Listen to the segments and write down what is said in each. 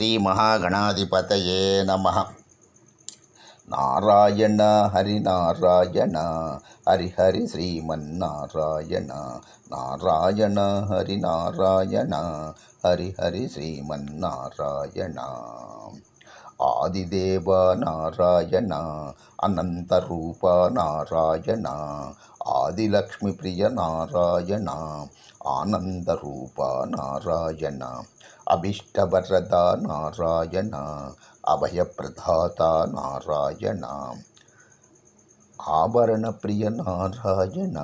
ஸ்ரீ மகாகணாதிபதையே நம. நாராயண ஹரி நாராயண ஹரிஹரி ஸ்ரீமன் நாராயண நாராயண ஹரி நாராயண ஹரிஹரி ஸ்ரீமன் ஆதிதேவ நாராயண அனந்தரூப நாராயண ஆதிலக்ஷ்மி பிரிய நாராயண ஆனந்தரூப நாராயண. अभीष्टवरदा नारायण अभयप्रदाता नारायण। आभरणप्रिय नारायण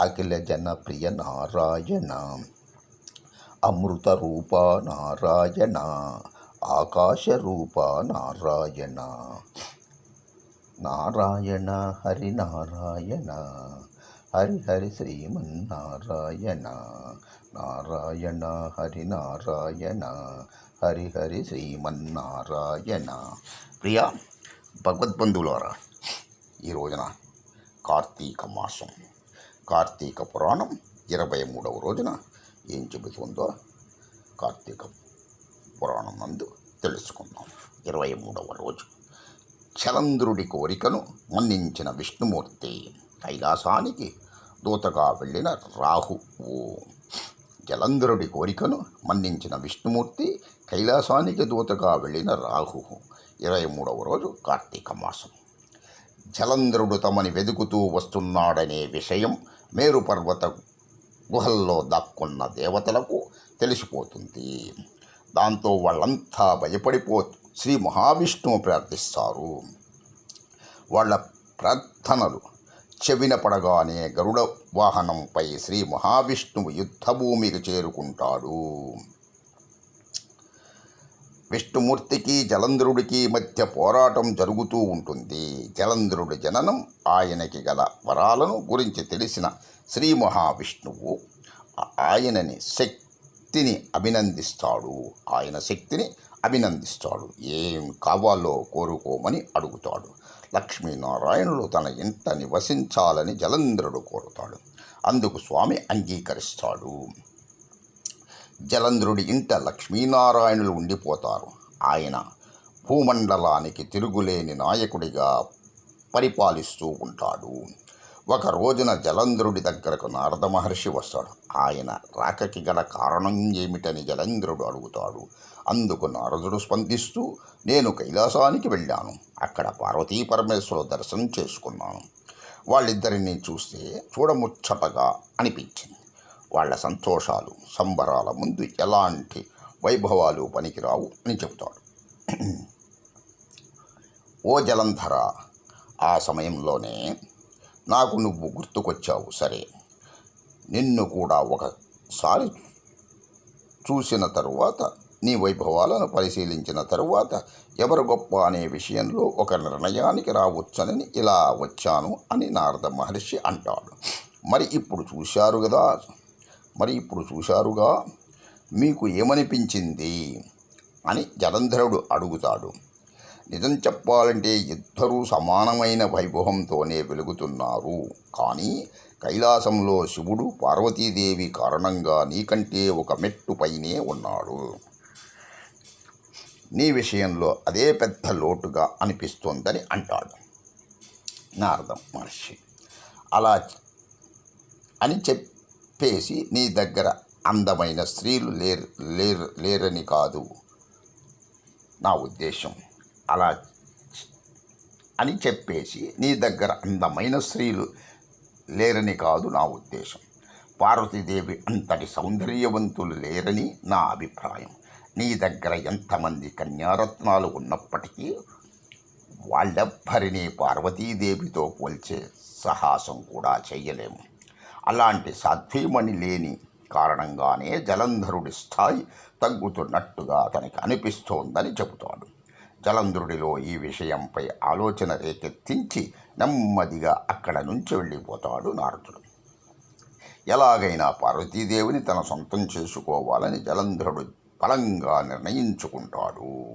अखिलजनप्रिय नारायण। अमृतरूपा नारायण आकाशरूपा नारायण। नारायण हरिनारायण హరి నారాయణ హరి హరి శ్రీమన్నారాయణ నారాయణ హరి నారాయణ హరి హరి శ్రీమన్నారాయణ ప్రియ భగవద్బంధువులారా ఈ రోజున కార్తీక మాసం కార్తీక పురాణం ఇరవై మూడవ రోజున ఏం చెబుతుందో కార్తీక పురాణం నందు తెలుసుకుందాం ఇరవై మూడవ రోజు చలంద్రుడి కోరికను మన్నించిన విష్ణుమూర్తి కైలాసానికి దూతగా వెళ్ళిన రాహువు జలంధరుడి కోరికను మన్నించిన విష్ణుమూర్తి కైలాసానికి దూతగా వెళ్ళిన రాహు. ఇరవై మూడవ రోజు కార్తీక మాసం. జలంధరుడు తమని వెతుకుతూ వస్తున్నాడనే విషయం మేరుపర్వత గుహల్లో దాక్కున్న దేవతలకు తెలిసిపోతుంది. దాంతో వాళ్ళంతా భయపడిపో శ్రీ మహావిష్ణువు ప్రార్థిస్తారు. వాళ్ళ ప్రార్థనలు చెవిన పడగానే గరుడ వాహనంపై శ్రీ మహావిష్ణువు యుద్ధభూమికి చేరుకుంటాడు. విష్ణుమూర్తికి జలంధ్రుడికి మధ్య పోరాటం జరుగుతూ ఉంటుంది. జలంధ్రుడి జననం ఆయనకి గల వరాలను గురించి తెలిసిన శ్రీ మహావిష్ణువు ఆయనని శక్తిని అభినందిస్తాడు. ఆయన శక్తిని అభినందిస్తాడు. ఏం కావాలో కోరుకోమని అడుగుతాడు. లక్ష్మీనారాయణులు తన ఇంట నివసించాలని జలంధ్రుడు కోరుతాడు. అందుకు స్వామి అంగీకరిస్తాడు. జలంధ్రుడి ఇంట లక్ష్మీనారాయణులు ఉండిపోతారు. ఆయన భూమండలానికి తిరుగులేని నాయకుడిగా పరిపాలిస్తూ ఉంటాడు. ఒక రోజున జలంధ్రుడి దగ్గరకు నారద మహర్షి వస్తాడు. ఆయన రాకకి గల కారణం ఏమిటని జలంధ్రుడు అడుగుతాడు. అందుకు నారదుడు స్పందిస్తూ నేను కైలాసానికి వెళ్ళాను. అక్కడ పార్వతీ పరమేశ్వరు దర్శనం చేసుకున్నాను. వాళ్ళిద్దరిని చూస్తే చూడముచ్చటగా అనిపించింది. వాళ్ళ సంతోషాలు సంబరాల ముందు ఎలాంటి వైభవాలు పనికిరావు అని చెబుతాడు. ఓ జలంధర ఆ సమయంలోనే నాకు నువ్వు గుర్తుకొచ్చావు సరే. నిన్ను కూడా ఒకసారి చూసిన తరువాత నీ వైభవాలను పరిశీలించిన తరువాత ఎవరు గొప్ప అనే విషయంలో ఒక నిర్ణయానికి రావచ్చనని ఇలా వచ్చాను అని నారద మహర్షి అంటాడు. మరి ఇప్పుడు చూశారు కదా మరి ఇప్పుడు చూశారుగా మీకు ఏమనిపించింది అని జలంధరుడు అడుగుతాడు. నిజం చెప్పాలంటే ఇద్దరూ సమానమైన వైభవంతోనే వెలుగుతున్నారు. కానీ కైలాసంలో శివుడు పార్వతీదేవి కారణంగా నీకంటే ఒక మెట్టు పైనే ఉన్నాడు. నీ విషయంలో అదే పెద్ద లోటుగా అనిపిస్తోందని అంటాడు. నారదం మహర్షి. అలా అని చెప్పేసి నీ దగ్గర అందమైన స్త్రీలు లేరు లేరు లేరని కాదు. నా ఉద్దేశం. అలా అని చెప్పేసి నీ దగ్గర అందమైన స్త్రీలు లేరని కాదు నా ఉద్దేశం. పార్వతీదేవి అంతటి సౌందర్యవంతులు లేరని నా అభిప్రాయం. నీ దగ్గర ఎంతమంది కన్యారత్నాలు ఉన్నప్పటికీ వాళ్ళెవ్వరినీ పార్వతీదేవితో పోల్చే సాహసం కూడా చేయలేము అలాంటి సాధ్యమని లేని కారణంగానే జలంధరుడి స్థాయి తగ్గుతున్నట్టుగా అతనికి అనిపిస్తోందని చెబుతాడు. జలంధ్రుడిలో ఈ విషయంపై ఆలోచన రేకెత్తించి నెమ్మదిగా అక్కడ నుంచి వెళ్ళిపోతాడు నారదుడు. ఎలాగైనా పార్వతీదేవిని తన సొంతం చేసుకోవాలని జలంధరుడు బలంగా నిర్ణయించుకుంటాడు.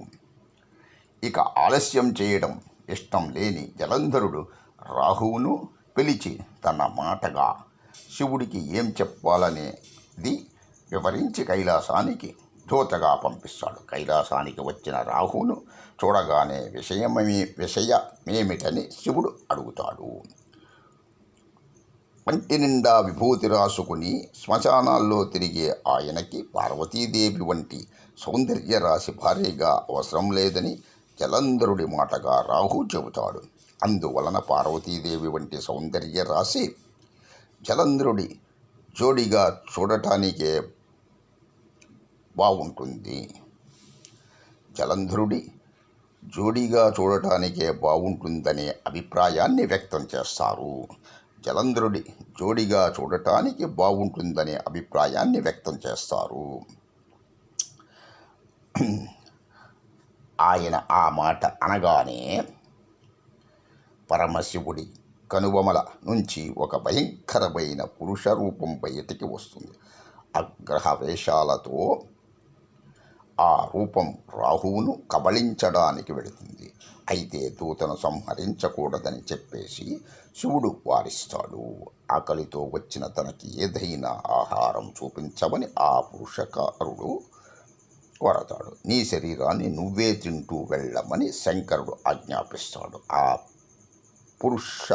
ఇక ఆలస్యం చేయడం ఇష్టం లేని జలంధరుడు రాహువును పిలిచి తన మాటగా శివుడికి ఏం చెప్పాలనేది వివరించి కైలాసానికి దూతగా పంపిస్తాడు. కైలాసానికి వచ్చిన రాహువును చూడగానే విషయమే విషయమేమిటని శివుడు అడుగుతాడు. పంటి నిండా విభూతి రాసుకుని శ్మశానాల్లో తిరిగే ఆయనకి పార్వతీదేవి వంటి సౌందర్య రాశి భారీగా అవసరం లేదని జలంధరుడి మాటగా రాహు చెబుతాడు. అందువలన పార్వతీదేవి వంటి సౌందర్య రాశి జలంధరుడి జోడిగా చూడటానికే బాగుంటుంది. జలంధరుడి జోడీగా చూడటానికే బాగుంటుందనే అభిప్రాయాన్ని వ్యక్తం చేస్తారు. జలంధరుడి జోడిగా చూడటానికి బాగుంటుందనే అభిప్రాయాన్ని వ్యక్తం చేస్తారు. ఆయన ఆ మాట అనగానే పరమశివుడి కనుబొమల నుంచి ఒక భయంకరమైన పురుష రూపం బయటికి వస్తుంది. అగ్రహ వేషాలతో ఆ రూపం రాహువును కబళించడానికి వెళుతుంది. అయితే దూతను సంహరించకూడదని చెప్పేసి శివుడు వారిస్తాడు. ఆకలితో వచ్చిన తనకి ఏదైనా ఆహారం చూపించమని ఆ పురుషకారుడు కోరతాడు నీ శరీరాన్ని నువ్వే తింటూ వెళ్ళమని శంకరుడు ఆజ్ఞాపిస్తాడు. ఆ పురుష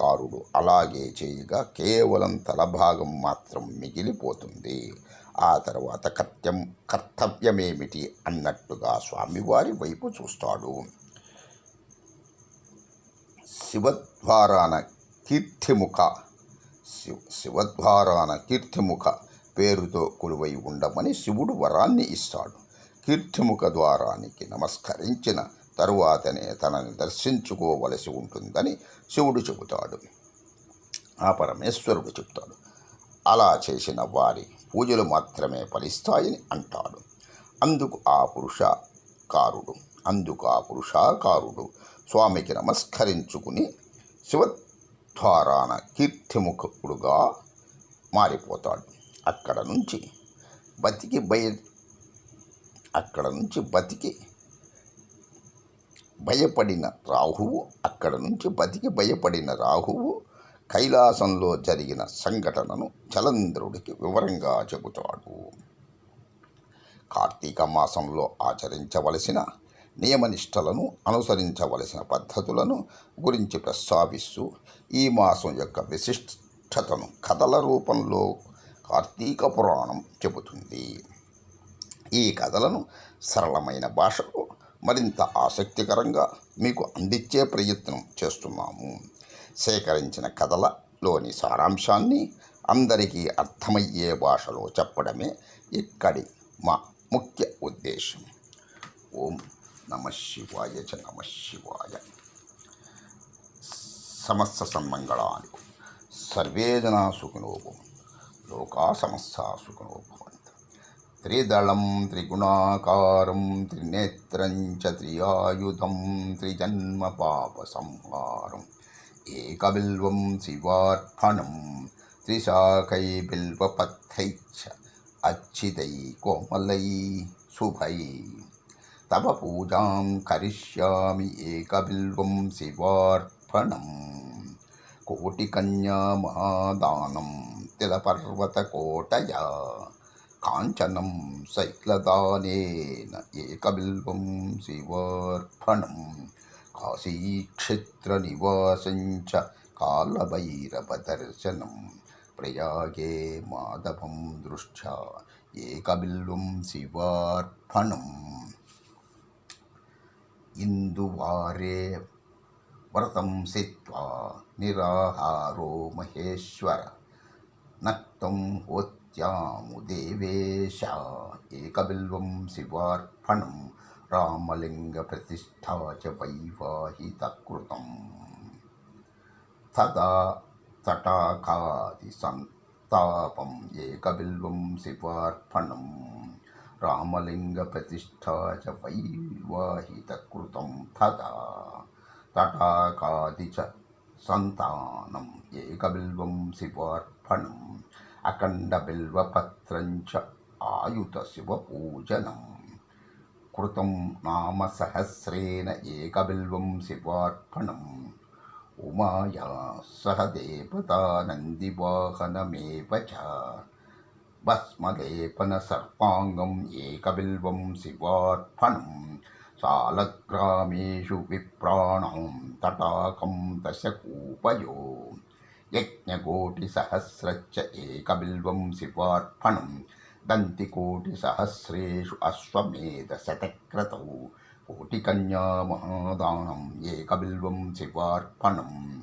కారుడు అలాగే చేయగా కేవలం తలభాగం మాత్రం మిగిలిపోతుంది. ఆ తర్వాత కర్త్యం కర్తవ్యమేమిటి అన్నట్టుగా స్వామివారి వైపు చూస్తాడు. శివద్వారాన కీర్తిముఖ శివ శివద్వారాన కీర్తిముఖ పేరుతో కొలువై ఉండమని శివుడు వరాన్ని ఇస్తాడు. కీర్తిముఖ ద్వారానికి నమస్కరించిన తరువాతనే తనని దర్శించుకోవలసి ఉంటుందని శివుడు చెబుతాడు. ఆ పరమేశ్వరుడు చెబుతాడు అలా చేసిన వారి పూజలు మాత్రమే ఫలిస్తాయని అంటాడు. అందుకు ఆ పురుషకారుడు అందుకు ఆ పురుషాకారుడు స్వామికి నమస్కరించుకుని శివద్వారాన కీర్తిముఖుడుగా మారిపోతాడు. అక్కడ నుంచి బతికి బయ అక్కడ నుంచి బతికి భయపడిన రాహువు అక్కడ నుంచి బతికి భయపడిన రాహువు కైలాసంలో జరిగిన సంఘటనను జలంధ్రుడికి వివరంగా చెబుతాడు. కార్తీక మాసంలో ఆచరించవలసిన నియమనిష్టలను అనుసరించవలసిన పద్ధతులను గురించి ప్రస్తావిస్తూ ఈ మాసం యొక్క విశిష్టతను కథల రూపంలో కార్తీక పురాణం చెబుతుంది. ఈ కథలను సరళమైన భాషలో మరింత ఆసక్తికరంగా మీకు అందించే ప్రయత్నం చేస్తున్నాము. సేకరించిన కథలలోని సారాంశాన్ని అందరికీ అర్థమయ్యే భాషలో చెప్పడమే ఇక్కడి మా ముఖ్య ఉద్దేశం. ఓం నమ శివాయ చ నమ శివాయ. సమస్త సన్మంగళానికి సర్వే జనా సుఖినో లోకా సమస్త సుఖినో त्रिदलं त्रिगुणाकारं त्रिनेत्रञ्च त्रियायुधं त्रिजन्मपापसंहारम् एकबिल्वं शिवार्पणं त्रिशाखै बिल्वपत्थै च अच्छितै कोमलै शुभै तव पूजां करिष्यामि एकबिल्वं शिवार्पणं कोटिकन्यामादानं तिलपर्वतकोटया காஞ்சனம் சைக்லதானேன ஏகபில்வம் சிவார்ப்பணம் காசீக்ஷேத்திரநிவாசஞ்ச காலபைரவதர்சனம் பிரயாகே மாதவம் திருஷ்டா ஏகபில்வம் சிவார்ப்பணம் இந்துவாரே व्रतं सित्वा निराहारो महेश्वर नक्तं होत् వ్రతం దేవేశ ఏకబిల్వం శివార్పణం రామలింగ ప్రతిష్టా చ వైవాహిత తదా తటాకాది సంతాపం ఏకబిల్వం శివార్పణం రామలింగ ప్రతిష్టా చ వైవాహిత తదా తటాకాది చ సంతానం ఏకబిల్వం శివార్పణం అఖండ బిల్వపత్రంచ చ ఆయుత శివపూజనం. కృతం నామ సహస్రేణ ఏకబిల్వం శివార్పణం. ఉమాయా సహ దేవతానందివాహనమేవ చ. భస్మలేపన సర్పాంగం ఏకబిల్వం శివార్పణం. సాలగ్రామేషు విప్రాణం తటాకం దశకూపయో. यज्ञकोटिसहस्रच्च एकबिल्वं शिवार्पणं दन्तिकोटिसहस्रेषु अश्वमेधशतक्रतौ कोटिकन्यामहादानम् एकबिल्वं शिवार्पणम्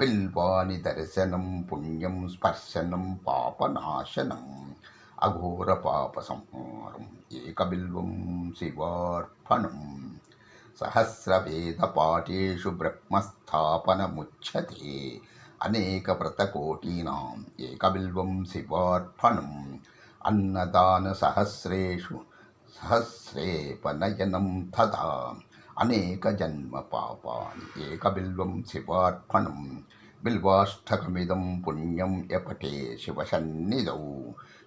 बिल्वानि दर्शनं, पुण्यं स्पर्शनं पापनाशनम् अघोरपापसंहारम् एकबिल्वं शिवार्पणम्। सहस्रवेदपाठेषु ब्रह्मस्थापनमुच्यते। अनेकव्रतकोटीनाम् एकबिल्वं शिवार्पणम् अन्नदानसहस्रेषु सहस्रे पनयनं जन्म अनेकजन्मपापानि एकबिल्वं शिवार्पणं बिल्वाष्टकमिदं पुण्यं यपटे शिवसन्निधौ।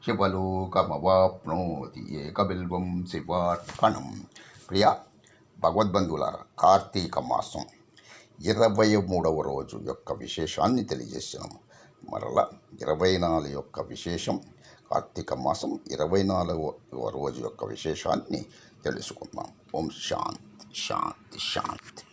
शिवलोकमवाप्नोति एकबिल्वं शिवार्पणं प्रिया భగవద్బంధువులారా కార్తీక మాసం ఇరవై మూడవ రోజు యొక్క విశేషాన్ని తెలియజేస్తున్నాము మరలా ఇరవై నాలుగు యొక్క విశేషం కార్తీక మాసం ఇరవై నాలుగవ రోజు యొక్క విశేషాన్ని తెలుసుకుందాం. ఓం శాంతి శాంతి శాంతి.